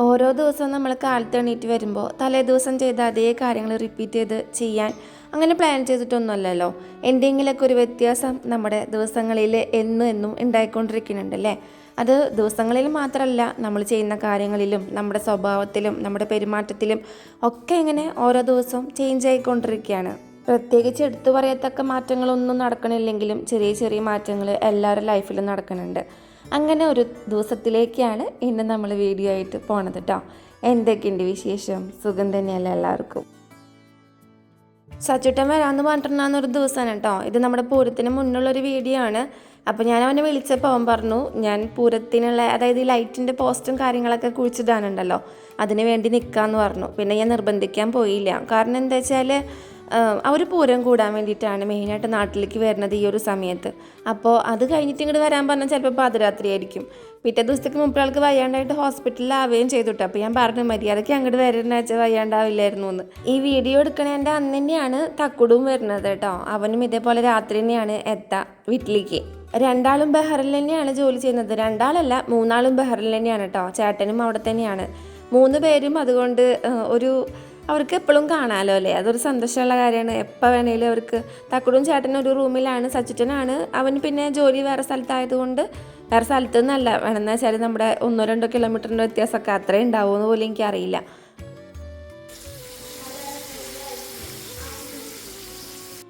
ഓരോ ദിവസവും നമ്മൾ കാലത്ത് എണീറ്റ് വരുമ്പോൾ തലേ ദിവസം ചെയ്ത അതേ കാര്യങ്ങൾ റിപ്പീറ്റ് ചെയ്ത് ചെയ്യാൻ അങ്ങനെ പ്ലാൻ ചെയ്തിട്ടൊന്നുമല്ലല്ലോ. എന്തെങ്കിലുമൊക്കെ ഒരു വ്യത്യാസം നമ്മുടെ ദിവസങ്ങളിൽ എന്നും എന്നും ഉണ്ടായിക്കൊണ്ടിരിക്കുന്നുണ്ടല്ലേ? അത് ദിവസങ്ങളിൽ മാത്രമല്ല നമ്മൾ ചെയ്യുന്ന കാര്യങ്ങളിലും നമ്മുടെ സ്വഭാവത്തിലും നമ്മുടെ പെരുമാറ്റത്തിലും ഒക്കെ ഇങ്ങനെ ഓരോ ദിവസവും ചേഞ്ച് ആയിക്കൊണ്ടിരിക്കുകയാണ്. പ്രത്യേകിച്ച് എടുത്തു പറയത്തക്ക മാറ്റങ്ങളൊന്നും നടക്കണില്ലെങ്കിലും ചെറിയ ചെറിയ മാറ്റങ്ങൾ എല്ലാവരുടെ ലൈഫിലും നടക്കുന്നുണ്ട് അങ്ങനെ ഒരു ദിവസത്തിലേക്കാണ് ഇന്ന് നമ്മൾ വീഡിയോ ആയിട്ട് പോണത് കേട്ടോ എന്തൊക്കെയുണ്ട് വിശേഷം? സുഖം തന്നെയല്ല എല്ലാവർക്കും? സച്ചുട്ടൻ വരാമെന്ന് പറഞ്ഞിട്ടുണ്ടാകുന്ന ഒരു ദിവസമാണ് കേട്ടോ ഇത് നമ്മുടെ പൂരത്തിന് മുന്നുള്ളൊരു വീഡിയോ ആണ്. അപ്പോൾ ഞാൻ അവനെ വിളിച്ചപ്പോൾ അവൻ പറഞ്ഞു ഞാൻ പൂരത്തിനുള്ള അതായത് ഈ ലൈറ്റിന്റെ പോസ്റ്റും കാര്യങ്ങളൊക്കെ കുഴിച്ചിടാനുണ്ടല്ലോ. അതിന് വേണ്ടി നിൽക്കാമെന്ന് പറഞ്ഞു. പിന്നെ ഞാൻ നിർബന്ധിക്കാൻ പോയില്ല. കാരണം എന്താ വെച്ചാൽ അവർ പൂരം കൂടാൻ വേണ്ടിയിട്ടാണ് മെയിനായിട്ട് നാട്ടിലേക്ക് വരുന്നത് ഈ ഒരു സമയത്ത്. അപ്പോൾ അത് കഴിഞ്ഞിട്ട് ഇങ്ങോട്ട് വരാൻ പറഞ്ഞാൽ ചിലപ്പോൾ പാതിരാത്രി ആയിരിക്കും. പിറ്റേ ദിവസത്തേക്ക് മുമ്പ് വയ്യാണ്ടായിട്ട് ഹോസ്പിറ്റലിൽ ആവുകയും ചെയ്തിട്ട് അപ്പോൾ ഞാൻ പറഞ്ഞു മര്യാദയ്ക്ക് അങ്ങോട്ട് വരുന്ന വെച്ചാൽ വയ്യാണ്ടാവില്ലായിരുന്നു എന്ന്. ഈ വീഡിയോ എടുക്കണേന്റെ അന്ന് തന്നെയാണ് തക്കുടും വരുന്നത് കേട്ടോ അവനും ഇതേപോലെ രാത്രി തന്നെയാണ് എത്താ വീട്ടിലേക്ക്. രണ്ടാളും ബഹറിൽ തന്നെയാണ് ജോലി ചെയ്യുന്നത്. രണ്ടാളല്ല മൂന്നാളും ബഹറിൽ തന്നെയാണ് കേട്ടോ ചേട്ടനും അവിടെ തന്നെയാണ്. മൂന്ന് പേരും അതുകൊണ്ട് ഒരു അവർക്ക് എപ്പോഴും കാണാമല്ലോ അല്ലേ? അതൊരു സന്തോഷമുള്ള കാര്യമാണ്. എപ്പോൾ വേണേലും അവർക്ക് തക്കുടും ചേട്ടനും ഒരു റൂമിലാണ് സച്ചിട്ടനാണ്. അവൻ പിന്നെ ജോലി വേറെ സ്ഥലത്തായതുകൊണ്ട് വേറെ സ്ഥലത്തു നിന്നല്ല വേണമെന്ന് വെച്ചാൽ നമ്മുടെ ഒന്നോ രണ്ടോ കിലോമീറ്ററിന്റെ വ്യത്യാസമൊക്കെ അത്രയും ഉണ്ടാവുമെന്ന് പോലും എനിക്കറിയില്ല.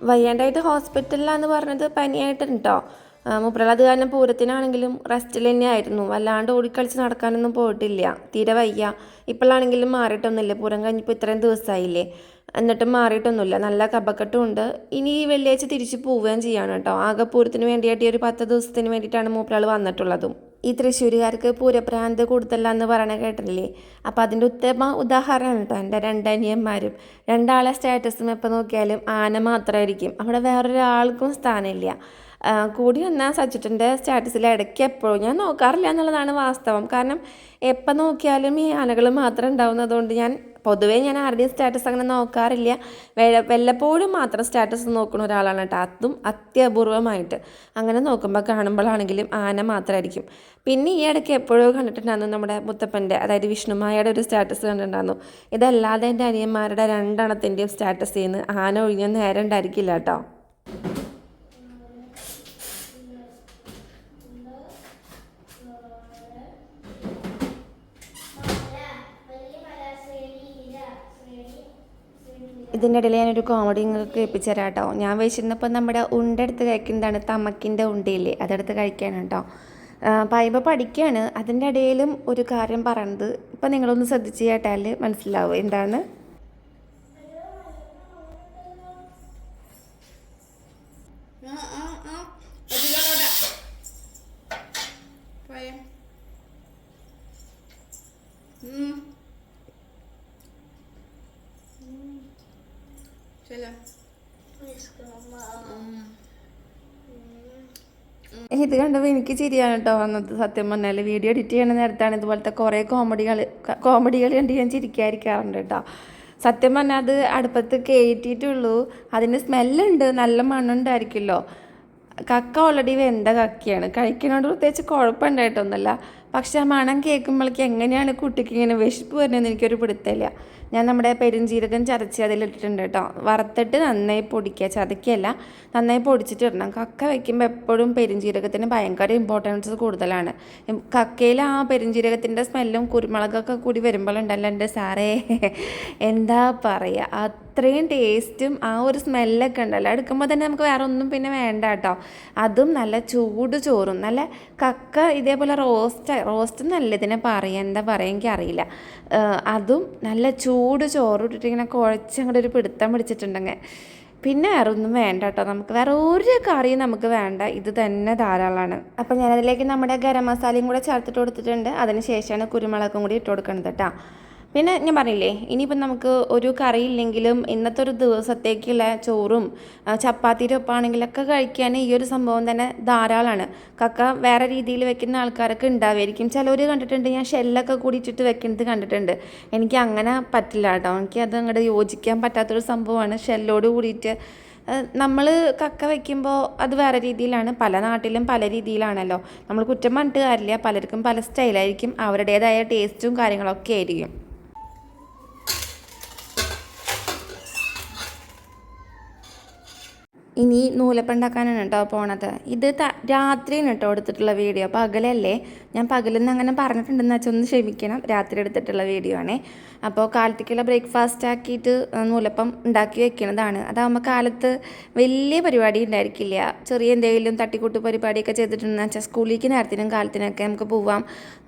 വയ്യാണ്ടായിട്ട് ഹോസ്പിറ്റലിലാന്ന് പറഞ്ഞത് പനിയായിട്ടുണ്ട് മുപ്പുള്ള അത് പൂരത്തിനാണെങ്കിലും റെസ്റ്റിൽ തന്നെയായിരുന്നു. വല്ലാണ്ട് ഓടിക്കളിച്ച് നടക്കാനൊന്നും പോയിട്ടില്ല. തീരെ വയ്യ. ഇപ്പോഴാണെങ്കിലും മാറിയിട്ടൊന്നുമില്ല. പൂരം കഴിഞ്ഞപ്പോൾ ഇത്രയും ദിവസമായില്ലേ എന്നിട്ടും മാറിയിട്ടൊന്നുമില്ല. നല്ല കപക്കെട്ടും ഉണ്ട്. ഇനി ഈ വെള്ളിയാഴ്ച തിരിച്ചു പോവുകയും ചെയ്യാണ് കേട്ടോ. ആകെ പൂരത്തിന് വേണ്ടിയിട്ട് ഈ ഒരു പത്ത് ദിവസത്തിന് വേണ്ടിയിട്ടാണ് മൂപ്പരാൾ വന്നിട്ടുള്ളതും. ഈ തൃശ്ശൂരുകാർക്ക് പൂരപ്രാന്ത് കൂടുതലല്ല എന്ന് പറയണ കേട്ടില്ലേ അപ്പോൾ അതിന്റെ ഉത്തമ ഉദാഹരണമാണ് കേട്ടോ എന്റെ രണ്ടനിയന്മാരും രണ്ടാളെ സ്റ്റാറ്റസും എപ്പോൾ നോക്കിയാലും ആന മാത്രമായിരിക്കും അവിടെ വേറൊരാൾക്കും സ്ഥാനമില്ല. കൂടി വന്നാൽ സച്ചിട്ടന്റെ സ്റ്റാറ്റസിൽ ഇടയ്ക്ക് എപ്പോഴും ഞാൻ നോക്കാറില്ല എന്നുള്ളതാണ് വാസ്തവം. കാരണം എപ്പോൾ നോക്കിയാലും ഈ ആനകൾ മാത്രം ഉണ്ടാവുന്നതുകൊണ്ട് ഞാൻ പൊതുവേ ഞാൻ ആരുടെയും സ്റ്റാറ്റസ് അങ്ങനെ നോക്കാറില്ല. വല്ലപ്പോഴും മാത്രം സ്റ്റാറ്റസ് നോക്കുന്ന ഒരാളാണ് കേട്ടോ. അതും അത്യപൂർവമായിട്ട് അങ്ങനെ നോക്കുമ്പോൾ കാണുമ്പോഴാണെങ്കിലും ആന മാത്രമായിരിക്കും പിന്നെ ഈ ഇടയ്ക്ക് എപ്പോഴോ കണ്ടിട്ടുണ്ടായിരുന്നു നമ്മുടെ മുത്തപ്പന്റെ അതായത് വിഷ്ണുമായയുടെ ഒരു സ്റ്റാറ്റസ് കണ്ടിട്ടുണ്ടായിരുന്നു. ഇതല്ലാതെ എന്റെ അനിയന്മാരുടെ രണ്ടെണ്ണത്തിന്റെയും സ്റ്റാറ്റസ് ചെയ്യുന്നത് ആന ഒഴിഞ്ഞ നേരം ഉണ്ടായിരിക്കില്ല കേട്ടോ. ഇതിന്റെ ഇടയിൽ ഞാനൊരു കോമഡി നിങ്ങൾക്ക് എപ്പിച്ചു തരാം കേട്ടോ ഞാൻ വെച്ചിരുന്നപ്പോൾ നമ്മുടെ ഉണ്ട എടുത്ത് കഴിക്കുന്നതാണ് തമക്കിന്റെ ഉണ്ടയില്ലേ? അതെടുത്ത് കഴിക്കാനാണ് കേട്ടോ. പൈബ പഠിക്കുകയാണ്. അതിന്റെ ഇടയിലും ഒരു കാര്യം പറയുന്നത്. ഇപ്പം നിങ്ങളൊന്ന് ശ്രദ്ധിച്ച് കേട്ടാൽ മനസ്സിലാവും. എന്താണ്? കണ്ടപ്പോൾ എനിക്ക് ചിരിയാണ് കേട്ടോ വന്നത്. സത്യം പറഞ്ഞാൽ വീഡിയോ എഡിറ്റ് ചെയ്യുന്ന നേരത്താണ് ഇതുപോലത്തെ കുറേ കോമഡികൾ കോമഡികൾ കണ്ട് ഞാൻ ചിരിക്കാതിരിക്കാറുണ്ട് കേട്ടോ സത്യം പറഞ്ഞാൽ അത് അടുപ്പത്ത് കയറ്റിയിട്ടുള്ളൂ അതിന് സ്മെല്ലുണ്ട് നല്ല മണ്ണുണ്ടായിരിക്കുമല്ലോ. കക്ക ഓൾറെഡി വെന്ത കക്കയാണ്. കഴിക്കുന്നതുകൊണ്ട് പ്രത്യേകിച്ച് കുഴപ്പമുണ്ടായിട്ടൊന്നുമല്ല പക്ഷെ ആ മണം കേൾക്കുമ്പോഴേക്ക് എങ്ങനെയാണ് കുട്ടിക്ക് ഇങ്ങനെ വിശപ്പ് വരുന്നതെന്ന് എനിക്കൊരു പിടുത്തമില്ല. ഞാൻ നമ്മുടെ പെരുംജീരകം ചതച്ച് അതിലിട്ടിട്ടുണ്ട് കേട്ടോ. വറുത്തിട്ട് നന്നായി പൊടിക്കുക. ചതക്കിയല്ല നന്നായി പൊടിച്ചിട്ട് ഇടണം. കക്ക വയ്ക്കുമ്പോൾ എപ്പോഴും പെരുംജീരകത്തിന് ഭയങ്കര ഇമ്പോർട്ടൻസ് കൂടുതലാണ്. കക്കയിൽ ആ പെരുംജീരകത്തിന്റെ സ്മെല്ലും കുരുമുളകൊക്കെ കൂടി വരുമ്പോഴുണ്ടല്ലോ എന്റെ സാറേ. എന്താ പറയുക അത്രയും ടേസ്റ്റും ആ ഒരു സ്മെല്ലൊക്കെ ഉണ്ടല്ലോ. എടുക്കുമ്പോൾ തന്നെ നമുക്ക് വേറെ ഒന്നും പിന്നെ വേണ്ട കേട്ടോ. അതും നല്ല ചൂട് ചോറും നല്ല കക്ക ഇതേപോലെ റോസ്റ്റ് റോസ്റ്റ് എന്നല്ല ഇതിനെ പറയാം എന്താ പറയുക എനിക്കറിയില്ല. അതും നല്ല ചൂട് ചോറ് ഇട്ടിട്ട് ഇങ്ങനെ കുഴച്ച് അങ്ങോട്ട് ഒരു പിടുത്തം പിടിച്ചിട്ടുണ്ടെങ്കിൽ പിന്നെ വേറെ ഒന്നും വേണ്ട കേട്ടോ. നമുക്ക് വേറെ ഒരു കറിയും നമുക്ക് വേണ്ട. ഇത് തന്നെ ധാരാളമാണ് അപ്പോൾ ഞാനതിലേക്ക് നമ്മുടെ ഗരം മസാലയും കൂടെ ചേർത്തിട്ട് കൊടുത്തിട്ടുണ്ട്. അതിന് ശേഷമാണ് കുരുമുളകും കൂടി ഇട്ട് കൊടുക്കുന്നത് കേട്ടോ. പിന്നെ ഞാൻ പറഞ്ഞില്ലേ ഇനിയിപ്പം നമുക്ക് ഒരു കറിയില്ലെങ്കിലും ഇന്നത്തെ ഒരു ദിവസത്തേക്കുള്ള ചോറും ചപ്പാത്തിയുടെ ഒപ്പാണെങ്കിലൊക്കെ കഴിക്കാൻ ഈ ഒരു സംഭവം തന്നെ ധാരാളമാണ് കക്ക വേറെ രീതിയിൽ വെക്കുന്ന ആൾക്കാരൊക്കെ ഉണ്ടാവുമായിരിക്കും. ചിലവർ കണ്ടിട്ടുണ്ട് ഞാൻ ഷെല്ലൊക്കെ കൂടി ഇട്ടിട്ട് വെക്കുന്നത് കണ്ടിട്ടുണ്ട്. എനിക്ക് അങ്ങനെ പറ്റില്ല കേട്ടോ. എനിക്ക് അത് അങ്ങോട്ട് യോജിക്കാൻ പറ്റാത്തൊരു സംഭവമാണ്. ഷെല്ലോട് കൂടിയിട്ട് നമ്മൾ കക്ക വയ്ക്കുമ്പോൾ അത് വേറെ രീതിയിലാണ്. പല നാട്ടിലും പല രീതിയിലാണല്ലോ. നമ്മൾ കുറ്റം പറഞ്ഞിട്ട് കാര്യമില്ല. പലർക്കും പല സ്റ്റൈലായിരിക്കും. അവരുടേതായ ടേസ്റ്റും കാര്യങ്ങളൊക്കെ ആയിരിക്കും. ഇനി നൂലപ്പം ഉണ്ടാക്കാനാണ് കേട്ടോ പോണത്. ഇത് രാത്രിയാണ് കേട്ടോ എടുത്തിട്ടുള്ള വീഡിയോ. പകലല്ലേ? ഞാൻ പകലെന്ന് അങ്ങനെ പറഞ്ഞിട്ടുണ്ടെന്ന് വെച്ചാൽ ഒന്ന് ക്ഷമിക്കണം. രാത്രി എടുത്തിട്ടുള്ള വീഡിയോ ആണേ. അപ്പോൾ കാലത്തേക്കുള്ള ബ്രേക്ക്ഫാസ്റ്റ് ആക്കിയിട്ട് നൂലപ്പം ഉണ്ടാക്കി വെക്കണതാണ്. അതാകുമ്പോൾ കാലത്ത് വലിയ പരിപാടി ഉണ്ടായിരിക്കില്ല. ചെറിയ എന്തെങ്കിലും തട്ടിക്കൂട്ട് പരിപാടിയൊക്കെ ചെയ്തിട്ടുണ്ടെന്ന് വെച്ചാൽ സ്കൂളിലേക്ക് നേരത്തിനും കാലത്തിനൊക്കെ നമുക്ക് പോവാം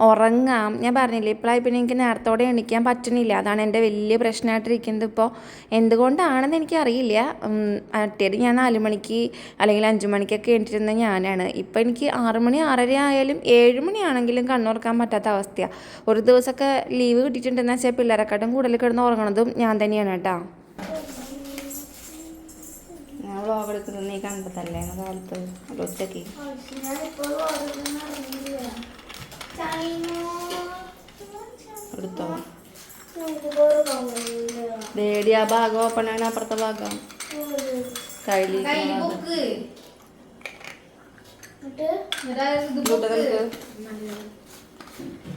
ഉറങ്ങാം. ഞാൻ പറഞ്ഞില്ലേ ഇപ്പോഴായി പിന്നെ എനിക്ക് നേരത്തോടെ എണിക്കാൻ പറ്റണില്ല. അതാണ് എന്റെ വലിയ പ്രശ്നമായിട്ടിരിക്കുന്നത് ഇപ്പോൾ എന്തുകൊണ്ടാണെന്ന് എനിക്കറിയില്ല. മറ്റേത് ഞാൻ നാല് മണിക്ക് അല്ലെങ്കിൽ അഞ്ച് മണിക്കൊക്കെ എണീറ്റിരുന്ന ഞാനാണ്. ഇപ്പോൾ എനിക്ക് ആറ് മണി ആറര ആയാലും ഏഴ് മണിയാണെങ്കിലും കണ്ണുറക്കാൻ പറ്റാത്ത അവസ്ഥയാണ് ഒരു ദിവസമൊക്കെ ലീവ് കിട്ടിയിട്ടുണ്ടെന്ന് വെച്ചാൽ പിള്ളേരെക്കാട്ടും കൂടുതൽ കിടന്ന് ഉറങ്ങണതും ഞാൻ തന്നെയാണ് കേട്ടോ. ഞാൻ വ്ളോഗ് എടുക്കുന്നത് നീ കണ്ടതല്ലേ? കാലത്ത് ഒരു ഉച്ചയ്ക്ക് എടുത്തോ? ദേടി ആ ഭാഗം ഓപ്പൺ ആണ് അപ്പുറത്തെ ഭാഗം. കയ്യിലേക്ക് ബുക്ക്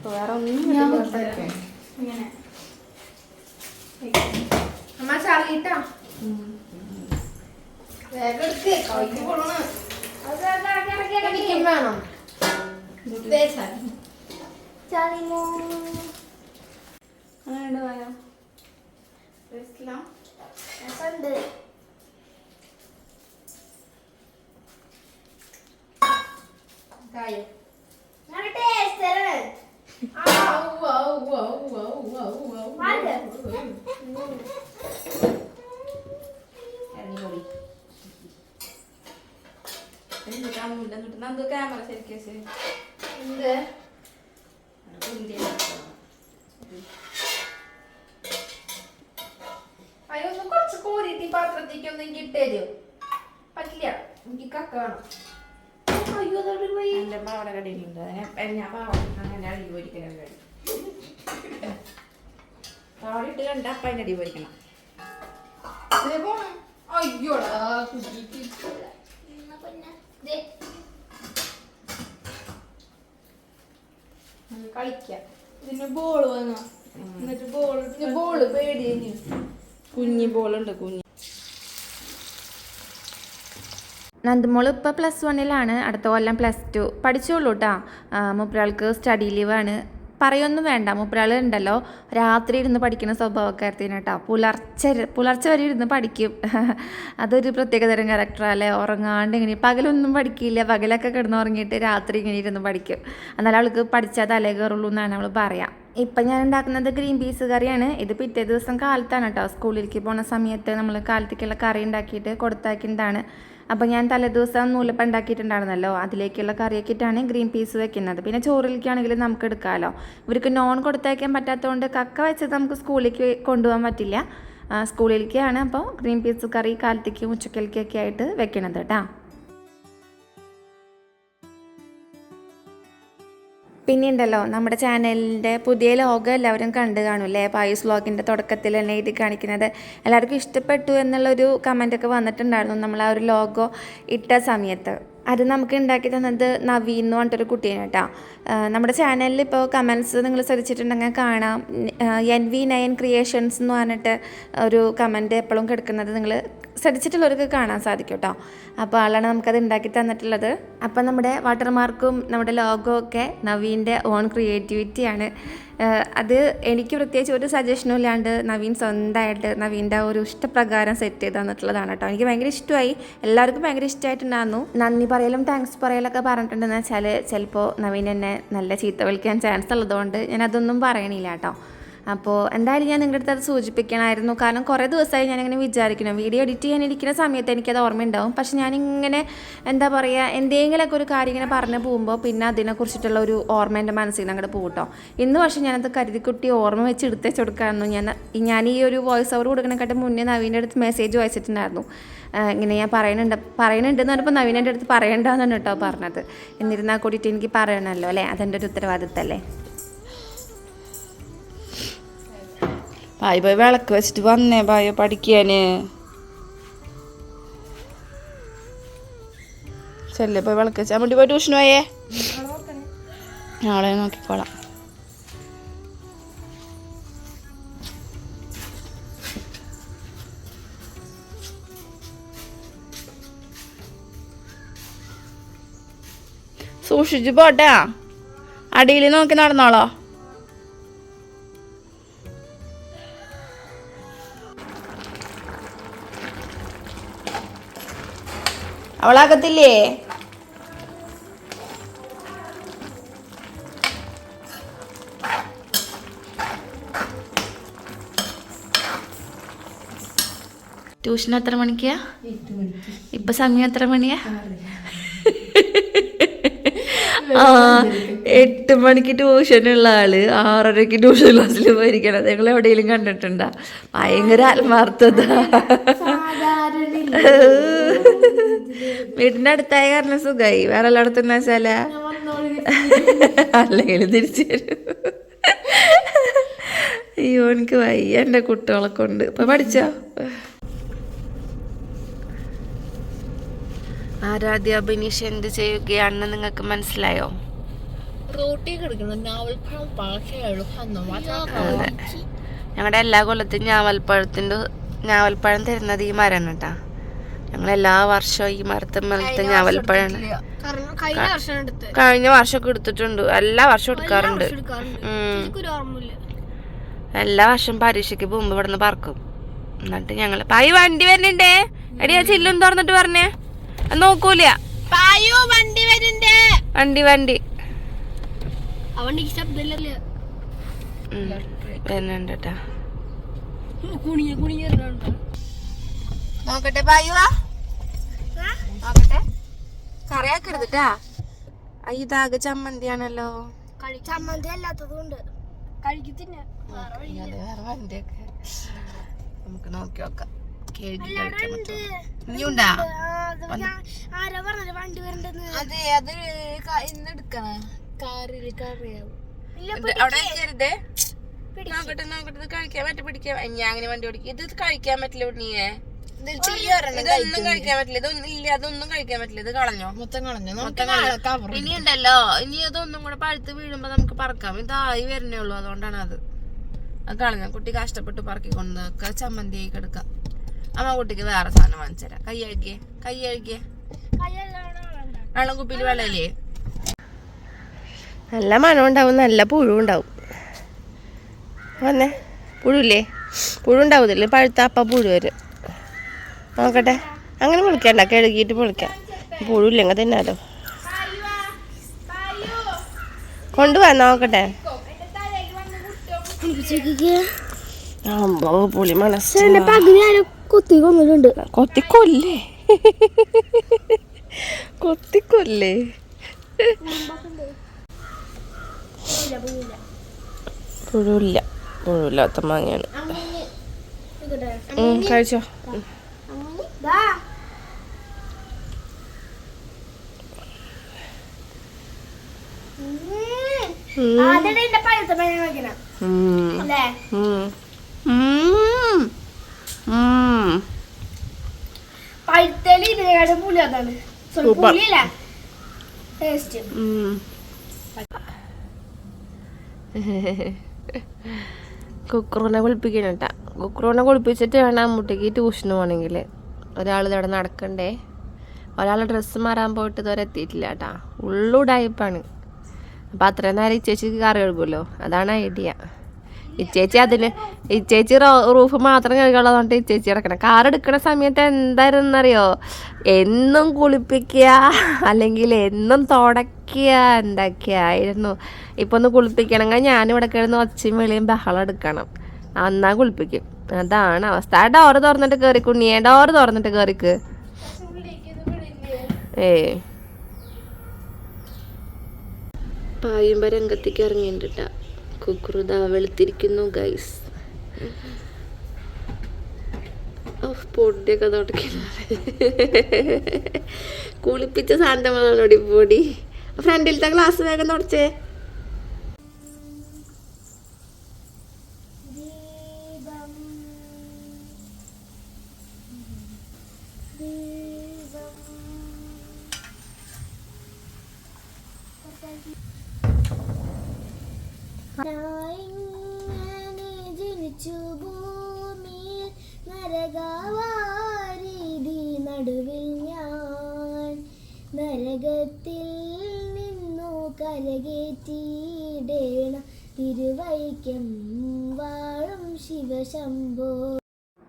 വേറെ ഒന്നും അമ്മ ചളിട്ടാ വേഗം എടുക്ക്. കൈക്ക് കൊള്ളണം. എനിക്കും വേണം. കായം ക്യാമറ ശരിക്കും എന്ത്? അയ്യൊന്ന് കുറച്ച് കോരിട്ട് ഈ പാത്രത്തേക്ക് ഒന്ന് എനിക്ക് ഇട്ടേരോ പറ്റില്ല. എനിക്ക് കക്ക വേണം. അയ്യോ അതോട് പോയി? എന്റെ അമ്മ അവിടെ കടയിലുണ്ട്. അതിനെ ഞാൻ അങ്ങനെ അടി ഇട്ട് കണ്ട അപ്പം അതിന്റെ അടി അയ്യോടാ കളിക്കാം. ഇതിന് ബോൾ എന്നിട്ട് ബോൾ ബോൾ പേടി കുഞ്ഞി ബോളുണ്ട് കുഞ്ഞി. നന്ദമോൾ ഇപ്പോൾ പ്ലസ് വണ്ണിലാണ് അടുത്ത കൊല്ലം പ്ലസ് ടു പഠിച്ചോളൂ കേട്ടോ മുപ്പരാൾക്ക് സ്റ്റഡി ലീവാണ് പറയൊന്നും വേണ്ട. മുപ്പരാൾ ഉണ്ടല്ലോ. രാത്രി ഇരുന്ന് പഠിക്കുന്ന സ്വഭാവക്കാരത്തിന് കേട്ടോ പുലർച്ചെ പുലർച്ചെ വരെ ഇരുന്ന് പഠിക്കും. അതൊരു പ്രത്യേകതരം ക്യാരക്ടറല്ലേ ഉറങ്ങാണ്ട് ഇങ്ങനെ പകലൊന്നും പഠിക്കില്ല. പകലൊക്കെ കിടന്നുറങ്ങിയിട്ട് രാത്രി ഇങ്ങനെ ഇരുന്ന് പഠിക്കും. എന്നാലും അവൾക്ക് പഠിച്ചാൽ തലേ കയറുള്ളൂ എന്നാണ് അവൾ പറയാം. ഇപ്പം ഞാൻ ഉണ്ടാക്കുന്നത് ഗ്രീൻ പീസ് കറിയാണ്. ഇത് പിറ്റേ ദിവസം കാലത്താണ് കേട്ടോ സ്കൂളിലേക്ക് പോണ സമയത്ത് നമ്മൾ കാലത്തേക്കുള്ള കറി ഉണ്ടാക്കിയിട്ട് കൊടുത്താക്കുന്നതാണ് അപ്പോൾ ഞാൻ തലേദിവസം നൂലപ്പം ഉണ്ടാക്കിയിട്ടുണ്ടായിരുന്നല്ലോ. അതിലേക്കുള്ള കറിയൊക്കെയിട്ടാണ് ഗ്രീൻ പീസ് വെക്കുന്നത്. പിന്നെ ചോറിലേക്കാണെങ്കിൽ നമുക്ക് എടുക്കാമല്ലോ ഇവർക്ക് നോൺ കൊടുത്തയക്കാൻ പറ്റാത്തതുകൊണ്ട് കക്ക വെച്ചത് നമുക്ക് സ്കൂളിലേക്ക് കൊണ്ടുപോകാൻ പറ്റില്ല. സ്കൂളിലേക്കാണ് അപ്പോൾ ഗ്രീൻ പീസ് കറി കാലത്തേക്കും ഉച്ചക്കലേക്കൊക്കെ ആയിട്ട് വെക്കണത് കേട്ടോ. പിന്നെ ഉണ്ടല്ലോ നമ്മുടെ ചാനലിന്റെ പുതിയ ലോഗോ എല്ലാവരും കണ്ടു കാണും അല്ലേ പായൂസ് വ്ളോഗിന്റെ തുടക്കത്തിൽ തന്നെ എഴുതി കാണിക്കുന്നത്. എല്ലാവർക്കും ഇഷ്ടപ്പെട്ടു എന്നുള്ളൊരു കമന്റൊക്കെ വന്നിട്ടുണ്ടായിരുന്നു. നമ്മൾ ആ ഒരു ലോഗോ ഇട്ട സമയത്ത്. അത് നമുക്ക് ഉണ്ടാക്കി തന്നത് നവീൻ എന്ന് പറഞ്ഞിട്ടൊരു കുട്ടീനെ കേട്ടോ നമ്മുടെ ചാനലിൽ ഇപ്പോൾ കമൻസ് നിങ്ങൾ ശ്രദ്ധിച്ചിട്ടുണ്ടെങ്കിൽ കാണാം. എൻ വി നയൻ ക്രിയേഷൻസ് എന്ന് പറഞ്ഞിട്ട് ഒരു കമന്റ് എപ്പോഴും കിടക്കുന്നത് നിങ്ങൾ ശ്രദ്ധിച്ചിട്ടുള്ളവർക്ക് കാണാൻ സാധിക്കും കേട്ടോ അപ്പോൾ ആളാണ് നമുക്കത് ഉണ്ടാക്കി തന്നിട്ടുള്ളത്. അപ്പോൾ നമ്മുടെ വാട്ടർമാർക്കും നമ്മുടെ ലോഗോ ഒക്കെ നവീന്റെ ഓൺ ക്രിയേറ്റിവിറ്റിയാണ് അത് എനിക്ക് പ്രത്യേകിച്ച് ഒരു സജഷനും ഇല്ലാണ്ട് നവീൻ സ്വന്തമായിട്ട് നവീന്റെ ഒരു ഇഷ്ടപ്രകാരം സെറ്റ് ചെയ്ത് തന്നിട്ടുള്ളതാണ് കേട്ടോ. എനിക്ക് ഭയങ്കര ഇഷ്ടമായി. എല്ലാവർക്കും ഭയങ്കര ഇഷ്ടമായിട്ടുണ്ടായിരുന്നു. നന്ദി പറയലും താങ്ക്സ് പറയലൊക്കെ പറഞ്ഞിട്ടുണ്ടെന്ന് വെച്ചാൽ ചിലപ്പോൾ നവീൻ എന്നെ നല്ല ചീത്ത വിളിക്കാൻ ചാൻസ് ഉള്ളതുകൊണ്ട് ഞാൻ അതൊന്നും പറയണില്ല കേട്ടോ. അപ്പോൾ എന്തായാലും ഞാൻ നിങ്ങളുടെ അടുത്ത് അത് സൂചിപ്പിക്കണമായിരുന്നു. കാരണം കുറേ ദിവസമായി ഞാനിങ്ങനെ വിചാരിക്കണം വീഡിയോ എഡിറ്റ് ചെയ്യാൻ ഇരിക്കുന്ന സമയത്ത് എനിക്കത് ഓർമ്മയുണ്ടാവും. പക്ഷെ ഞാനിങ്ങനെ എന്താ പറയുക എന്തെങ്കിലുമൊക്കെ ഒരു കാര്യം ഇങ്ങനെ പറഞ്ഞു പോകുമ്പോൾ പിന്നെ അതിനെക്കുറിച്ചിട്ടുള്ള ഒരു ഓർമ്മ എന്റെ മനസ്സിൽ നിന്ന് അങ്ങോട്ട് പോകും കേട്ടോ ഇന്ന് പക്ഷേ ഞാനത് കരുതിക്കുട്ടി ഓർമ്മ വെച്ച് എടുത്തേച്ച് കൊടുക്കാമെന്നു ഞാൻ ഞാൻ ഈ ഒരു വോയിസ് ഓവർ കൊടുക്കണേക്കാട്ട് മുന്നേ നവീന്റെ അടുത്ത് മെസ്സേജ് വായിച്ചിട്ടുണ്ടായിരുന്നു ഇങ്ങനെ ഞാൻ പറയുന്നുണ്ട് പറയുന്നുണ്ട് എന്ന് പറഞ്ഞപ്പോൾ നവീന്റെ അടുത്ത് പറയണ്ടെന്നാണ് കേട്ടോ പറഞ്ഞത്. എന്നിരുന്നാൽ കൂടിയിട്ട് എനിക്ക് പറയണമല്ലോ അല്ലേ? അതെന്റെ ഒരു ഉത്തരവാദിത്തമല്ലേ? ബായ് ബായ് വിളക്ക് വെച്ചിട്ട് വന്നേ ബായോ പഠിക്കാന്. ചെല്ലേ പോയി വിളക്ക് വെച്ചാൽ മുട്ടി പോയി ട്യൂഷന് പോയേ? നാളെ നോക്കിക്കോളാം. സൂക്ഷിച്ചു പോട്ടെ. അടിയിൽ നോക്കി നടന്നോളോ. അവളാകത്തില്ലേ? ട്യൂഷൻ എത്ര മണിക്കാ? ഇപ്പൊ സമയം എത്ര മണിയാ? ആ എട്ട് മണിക്ക് ട്യൂഷനുള്ള ആൾ. ആറരയ്ക്ക് ട്യൂഷൻ ക്ലാസ്സിൽ പോയിരിക്കണം നിങ്ങൾ എവിടെയെങ്കിലും കണ്ടിട്ടുണ്ടാ? ഭയങ്കര ആത്മാർത്ഥത. വീടിന്റെ അടുത്തായ കാരണം സുഖമായി വേറെ എല്ലായിടത്തും വെച്ചാല? അല്ലെങ്കിൽ തിരിച്ചു വരും. അയ്യോ എനിക്ക് വയ്യ എന്റെ കുട്ടികളെ കൊണ്ട്. ഇപ്പൊ പഠിച്ചോ? ആരാധ്യ ബിനീഷ് എന്ത് ചെയ്യുകയാണെന്ന് നിങ്ങൾക്ക് മനസ്സിലായോ? ഞങ്ങളുടെ എല്ലാ കൊല്ലത്തും ഞാവൽപ്പഴത്തിന്റെ ഞാവൽപ്പഴം തരുന്നത് ഈ മരം കേട്ടാ. ഞങ്ങൾ എല്ലാ വർഷവും ഈ മരത്തും മരത്തും ഞാവൽപ്പഴമാണ് കഴിഞ്ഞ വർഷമൊക്കെ എടുത്തിട്ടുണ്ട്. എല്ലാ വർഷവും എടുക്കാറുണ്ട്. എല്ലാ വർഷം പരീക്ഷയ്ക്ക് പോകുമ്പോ ഇവിടുന്ന് പറക്കും. എന്നിട്ട് ഞങ്ങൾ പായു വണ്ടി വരുന്നുണ്ടേ? എടിയാ ചില്ലും തുറന്നിട്ട് പറഞ്ഞേ. അത് നോക്കൂല. പായോ വണ്ടി വരുന്നുണ്ട്. വണ്ടി വണ്ടി. വരുന്നുണ്ട് കേട്ടാ നോക്കട്ടെ പായുവാ നോക്കട്ടെ കറിയാക്കരുത് ട്ടാ ചമ്മന്തി ഇതാകെ ചമ്മന്തിയാണല്ലോ. ചമ്മന്തി അല്ലാത്തത് കൊണ്ട് കഴിക്കത്തില്ല. വേറെ വണ്ടിയൊക്കെ. നമുക്ക് നോക്കി നോക്കാം. ഇനിയുണ്ടാ? അതെ അത് ഇന്ന് എടുക്കണ. കാറിൽ കറിയാവും. അവിടെ വെക്കരുതേ? നോക്കട്ടെ നോക്കട്ടെ ഇത് കഴിക്കാൻ പറ്റും പിടിക്കാൻ. ഞാൻ അങ്ങനെ വണ്ടി ഓടിക്കും. ഇത് കഴിക്കാൻ പറ്റില്ല ഉണ്ണിയെ. ഇതൊന്നും കഴിക്കാൻ പറ്റില്ല. ഇതൊന്നും ഇല്ല അതൊന്നും കഴിക്കാൻ പറ്റില്ല. ഇത് കളഞ്ഞോ? മൊത്തം കളഞ്ഞു. മൊത്തം. ഇനി ഉണ്ടല്ലോ. ഇനി അതൊന്നും കൂടെ പഴുത്ത് വീഴുമ്പോ നമുക്ക് പറക്കാം. ഇതായി വരുന്നേ ഉള്ളൂ. അതുകൊണ്ടാണ് അത്. അത് കളഞ്ഞ? കുട്ടി കഷ്ടപ്പെട്ട് പറക്കിക്കൊണ്ട് ഒക്കെ ചമ്മന്തി ആയി കിടക്കാം അമ്മ കുട്ടിക്ക് വേറെ സാധനം വാങ്ങിച്ചുതരാം കൈ കഴുകിയേ. കൈ കഴുകിയേ. വെള്ളം കുപ്പിയിൽ വെള്ളമില്ലേ? നല്ല മണം ഉണ്ടാവും നല്ല പുഴു ഉണ്ടാവും വന്നേ. പുഴുല്ലേ പുഴു പഴുത്ത അപ്പ പുഴു വരും. നോക്കട്ടെ. അങ്ങനെ വിളിക്കണ്ട കഴുകിയിട്ട് വിളിക്കാം. പുഴുല്ലെങ്കിൽ തിന്നാലോ. കൊണ്ടുപോവാ നോക്കട്ടെ. അമ്പോ പുളി മനസ്സ്. കുത്തി കൊന്നിട്ടുണ്ട്. കൊത്തിക്കൊല്ലേ? കൊത്തിക്കൊല്ലേ? പുഴുവില്ല പുഴുവില്ലാത്ത മാങ്ങയാണ്. കഴിച്ചോ. പഴുത്തൽ ഇതിനെക്കാട്ടും പുളി അതാണ്. Sorry, Super. പുളിയല്ല. ടേസ്റ്റ് ഉം. കുക്കറിനെ കുളിപ്പിക്കണം കേട്ടാ കുക്കറിനെ കുളിപ്പിച്ചിട്ട് വേണം അമ്മൂട്ടേക്ക് ട്യൂഷന് പോകണമെങ്കിൽ ഒരാൾ ഇവിടെ നടക്കണ്ടേ? ഒരാൾ ഡ്രസ്സ് മാറാൻ പോയിട്ട് ഇതുവരെ എത്തിയിട്ടില്ല കേട്ടാ. ഉള്ളു ടൈപ്പാണ് അപ്പം അത്രയും നേരം ഇച്ചേച്ചിക്ക് കറി കഴുകുമല്ലോ അതാണ് ഐഡിയ ഇച്ചേച്ചി അതിന് ഇച്ചേച്ചി ചേച്ചി റൂഫ് മാത്രം കഴുകുള്ളതുകൊണ്ട് ഇച്ചേച്ചി കിടക്കണം. കാർ എടുക്കുന്ന സമയത്ത് എന്തായിരുന്നറിയോ? എന്നും കുളിപ്പിക്കുക അല്ലെങ്കിൽ എന്നും തുടയ്ക്കുക എന്തൊക്കെയായിരുന്നു? ഇപ്പൊ ഒന്ന് കുളിപ്പിക്കണമെങ്കിൽ ഞാനിവിടെ കിടന്ന് ഒച്ചയും വെളിയും ബഹളം എടുക്കണം. എന്നാ കുളിപ്പിക്കും. അതാണ് അവസ്ഥ. ആ ഡോറ് തുറന്നിട്ട് കയറി കുണ്ണിയെ ഡോറ് തുറന്നിട്ട് കയറിക്ക് ഏ. പായുമ്പ രംഗത്തേക്ക് ഇറങ്ങിയിട്ടാ കുക്കുറുത വെളുത്തിരിക്കുന്നു ഗൈസ് പൊടിയൊക്കെ തുടക്കുന്നു കുളിപ്പിച്ച സാധനങ്ങളാണോടി പൊടി ഫ്രണ്ടിലത്തെ ഗ്ലാസ് വേഗം തുടച്ചേ. ജനിച്ചു ഭൂമിയിൽ നരകവാരീതി നടുവിൽ ഞാൻ നരകത്തിൽ നിന്നു കരകേറ്റിയിടേണ തിരുവൈക്കം വാഴും ശിവശംഭോ.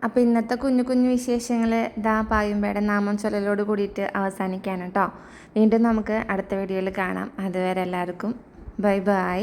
അപ്പോൾ ഇന്നത്തെ കുഞ്ഞു കുഞ്ഞു വിശേഷങ്ങൾ ദാ പായുമ്പയുടെ നാമം ചൊല്ലലോട് കൂടിയിട്ട് അവസാനിക്കാണ് കേട്ടോ വീണ്ടും നമുക്ക് അടുത്ത വീഡിയോയിൽ കാണാം. അതുവരെ എല്ലാവർക്കും ബൈ ബൈ.